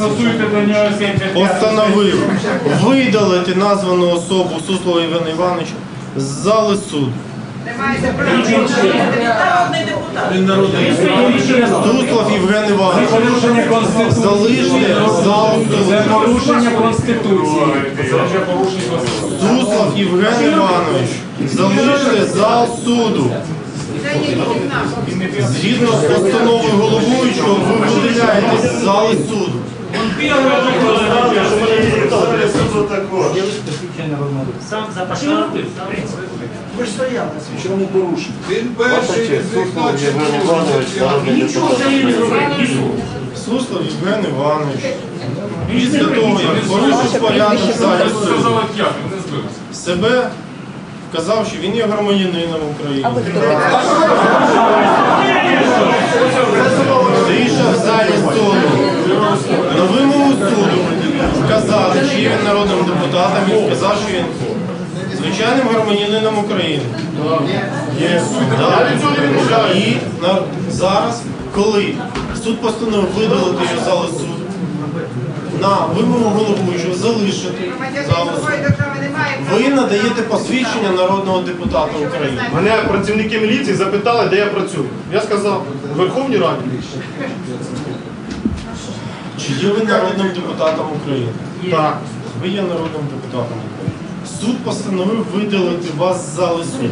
Голосуйте до нього 75. постановив видалити названу особу Суслова Івана Івановича з зали суду. Він народний депутат. Суслов Євген Іванович. порушення Конституції. Залиште зал Це суду. порушення Конституції. Це порушення Конституції. Суслов Євген Іванович. Залиште зал суду. Згідно з постановою головуючого, ви виділяєтесь з зали суду. Сам запашав. Чому порушення? Він перший Нічого не. Нічого. Суслов Євген Іванович. Себе казав, що він є громадянином України. Є народним депутатом, він сказав, що він звичайним громадянином України. Є. Да. І зараз, коли суд постановив видалити його з зали суду, на вимогу головуючого залишити залу суду. Ви надаєте посвідчення народного депутата України. Мене працівники міліції запитали, де я працюю. Я сказав, у Верховній Раді. Чи є ви народним депутатом України? Так. Ви є народним депутатом України. Суд постановив видалити вас з зали суду.